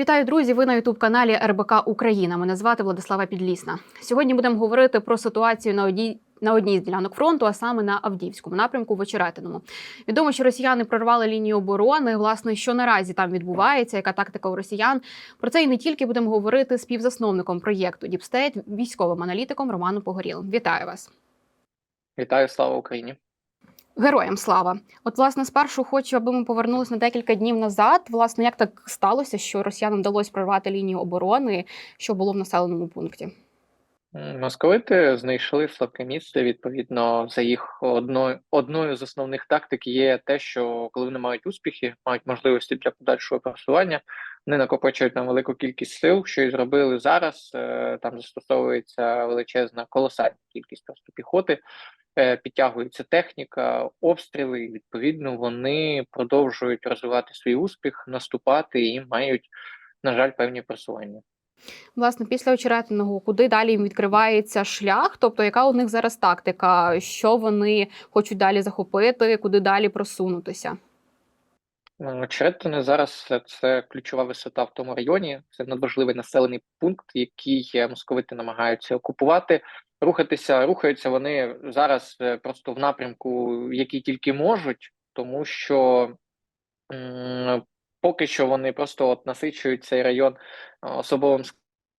Вітаю, друзі! Ви на ютуб-каналі РБК Україна. Мене звати Владислава Підлісна. Сьогодні будемо говорити про ситуацію на одній. На одній з ділянок фронту, а саме на Авдіївському напрямку в Очеретиному. Відомо, що росіяни прорвали лінію оборони. Власне, що наразі там відбувається, яка тактика у росіян. Про це і не тільки будемо говорити з співзасновником проєкту Діпстейт, військовим аналітиком Романом Погорілом. Вітаю вас! Вітаю, слава Україні! Героям слава! От, власне, спершу хочу, аби ми повернулися на декілька днів назад. Власне, як так сталося, що росіянам вдалося прорвати лінію оборони, що було в населеному пункті? Московити знайшли слабке місце. Відповідно, за їх одною одною з основних тактик є те, що коли вони мають успіхи, мають можливості для подальшого просування, вони накопичують там велику кількість сил, що і зробили зараз. Е, Там застосовується величезна колосальна кількість просто піхоти, е, підтягується техніка, обстріли. і, Відповідно, вони продовжують розвивати свій успіх, наступати і мають, на жаль, певні просування. Власне, після очеретиного, куди далі їм відкривається шлях? Тобто, яка у них зараз тактика? Що вони хочуть далі захопити, куди далі просунутися? Ну, зараз це- ключова висота в тому районі. Це надважливий населений пункт, який е, московити намагаються окупувати. Рухатися, рухаються вони зараз е, просто в напрямку, який тільки можуть, тому що поки що вони просто от насичують цей район особовим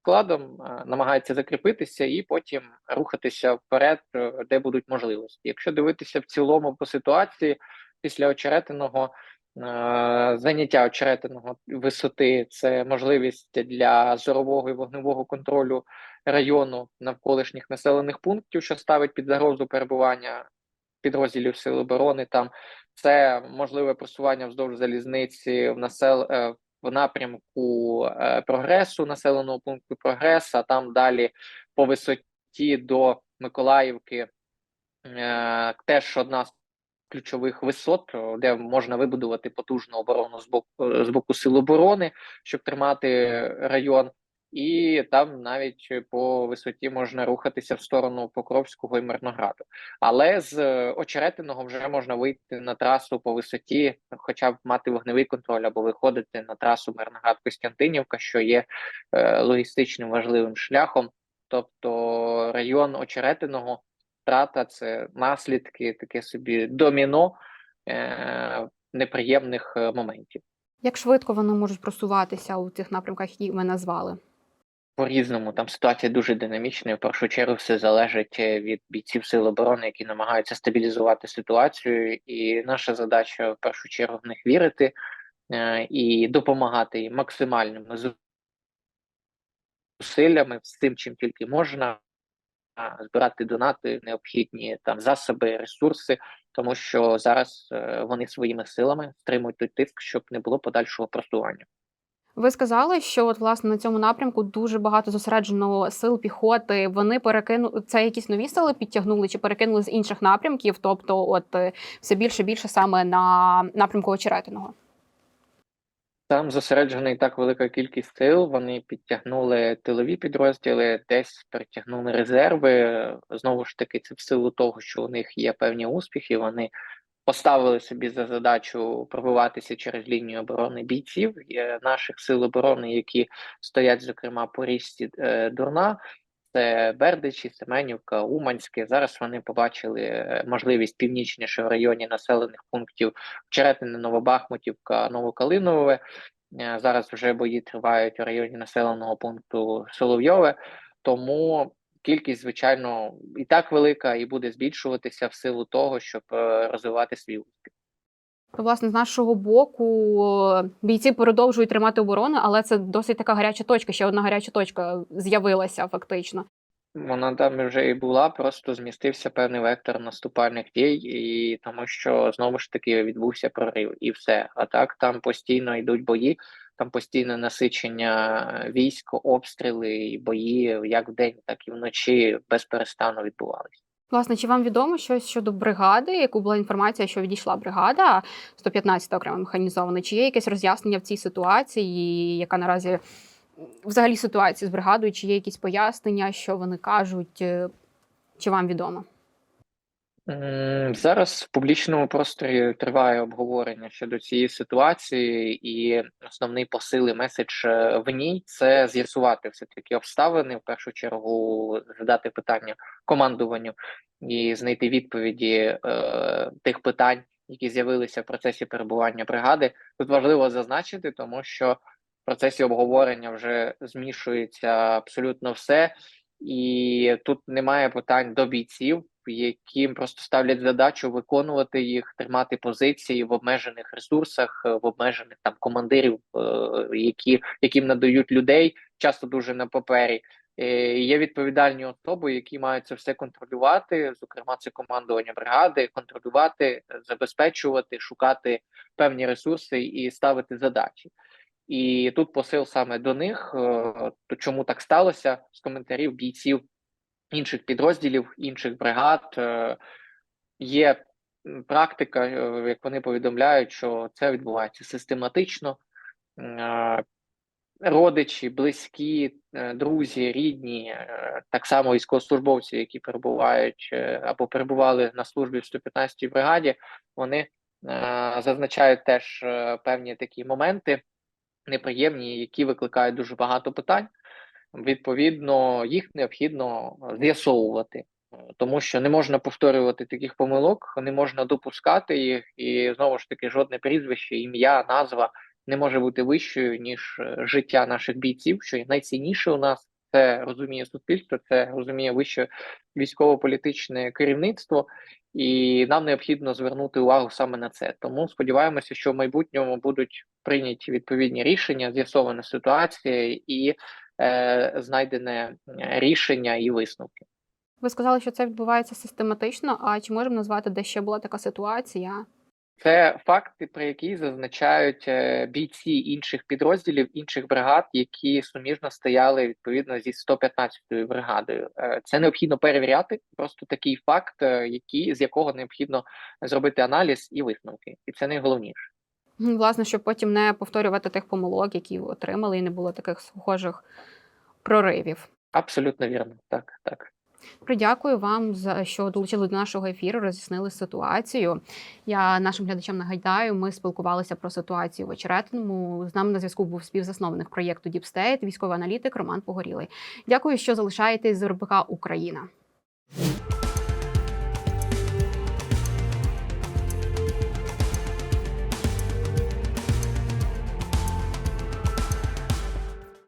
складом, намагаються закріпитися і потім рухатися вперед, де будуть можливості. Якщо дивитися в цілому по ситуації після очеретиного. Е, Заняття очеретиного висоти це можливість для зорового і вогневого контролю району навколишніх населених пунктів, що ставить під загрозу перебування підрозділів Сил оборони. Там це можливе просування вздовж залізниці в насел е, в напрямку е, прогресу населеного пункту прогрес, а там далі по висоті до Миколаївки. Теж одна з ключових висот, де можна вибудувати потужну оборону з боку з боку сил оборони, щоб тримати район, і там навіть по висоті можна рухатися в сторону Покровського і Мирнограду. Але з е, очеретиного вже можна вийти на трасу по висоті, хоча б мати вогневий контроль або виходити на трасу Мирноград Костянтинівка, що є е, логістичним важливим шляхом. Тобто район очеретиного втрата це наслідки, таке собі доміно е, неприємних е, моментів. Як швидко вони можуть просуватися у цих напрямках, які ми назвали? По-різному там ситуація дуже динамічна. і В першу чергу все залежить е, від бійців сил оборони, які намагаються стабілізувати ситуацію. І наша задача в першу чергу в них вірити е, і допомагати їм максимальними зусиллями тим, чим тільки можна. Збирати донати, необхідні там засоби, ресурси, тому що зараз е, вони своїми силами стримують той тиск, щоб не було подальшого просування. Ви сказали, що от власне на цьому напрямку дуже багато зосереджено сил піхоти. Вони перекинули це якісь нові сили підтягнули чи перекинули з інших напрямків, тобто, от е, все більше більше саме на напрямку очеретиного. Там зосереджена і так велика кількість сил. Вони підтягнули тилові підрозділи, десь перетягнули резерви. Знову ж таки, це в силу того, що у них є певні успіхи. Вони поставили собі за задачу пробиватися через лінію оборони бійців наших сил оборони, які стоять, зокрема, по річці е, Дурна. Це Бердичі, Семенівка, Уманське. Зараз вони побачили е, можливість північніше в районі населених пунктів Черетине, Новобахмутівка, Новокалинове. Е, Зараз вже бої тривають у районі населеного пункту Соловйове. Тому кількість, звичайно, і так велика, і буде збільшуватися в силу того, щоб е, розвивати свій успіх. Власне, з нашого боку е, бійці продовжують тримати оборону, але це досить така гаряча точка. Ще одна гаряча точка з'явилася фактично. Вона там вже і була, просто змістився певний вектор наступальних дій, і тому що знову ж таки відбувся прорив, і все. А так там постійно йдуть бої, там постійне насичення військ, обстріли і бої як вдень, так і вночі без перестану відбувалися. Власне, чи вам відомо щось щодо бригади, яку була інформація, що відійшла бригада 115 окремо механізована? Чи є якесь роз'яснення в цій ситуації, яка наразі взагалі ситуація з бригадою? Чи є якісь пояснення, що вони кажуть? е, Чи вам відомо? Зараз в публічному просторі триває обговорення щодо цієї ситуації, і основний посил і меседж е, в ній це з'ясувати все таки обставини, в першу чергу задати питання командуванню і знайти відповіді е, тих питань, які з'явилися в процесі перебування бригади. Тут важливо зазначити, тому що в процесі обговорення вже змішується абсолютно все, і тут немає питань до бійців, яким просто ставлять задачу виконувати їх, тримати позиції в обмежених ресурсах, е, в обмежених там командирів, е, які яким надають людей, часто дуже на папері. Е, Є відповідальні особи, які мають це все контролювати. Зокрема, це командування бригади, контролювати, забезпечувати, шукати певні ресурси і ставити задачі. І тут посил саме до них. То чому так сталося з коментарів бійців інших підрозділів, інших бригад. Е, Є практика, е, як вони повідомляють, що це відбувається систематично. Е, Родичі, близькі, друзі, рідні, так само військовослужбовці, які перебувають або перебували на службі в 115-й бригаді, вони зазначають теж певні такі моменти неприємні, які викликають дуже багато питань. Відповідно, їх необхідно з'ясовувати, е, тому що не можна повторювати таких помилок, не можна допускати їх, і знову ж таки, жодне прізвище, ім'я, назва не може бути вищою ніж е, життя наших бійців, що найцінніше у нас. Це розуміє суспільство, це розуміє вище військово-політичне керівництво, і нам необхідно звернути увагу саме на це. Тому сподіваємося, що в майбутньому будуть прийняті відповідні рішення, з'ясована ситуація і знайдене рішення і висновки. Ви сказали, що це відбувається систематично. А чи можемо назвати, де ще була така ситуація? Це факти, про які зазначають е, бійці інших підрозділів, інших бригад, які суміжно стояли відповідно зі 115-ю бригадою. Е, Це необхідно перевіряти. Просто такий факт, е, який з якого необхідно зробити аналіз і висновки, і це найголовніше. М, Власне, щоб потім не повторювати тих помилок, які отримали, і не було таких схожих проривів. Абсолютно вірно, так, так. Добре, Дякую вам за що долучили до нашого ефіру, роз'яснили ситуацію. Я нашим глядачам нагадаю, ми спілкувалися про ситуацію в Очеретиному. З нами на зв'язку був співзасновник проєкту State, військовий аналітик Роман Погорілий. Дякую, що залишаєтесь з РБК Україна.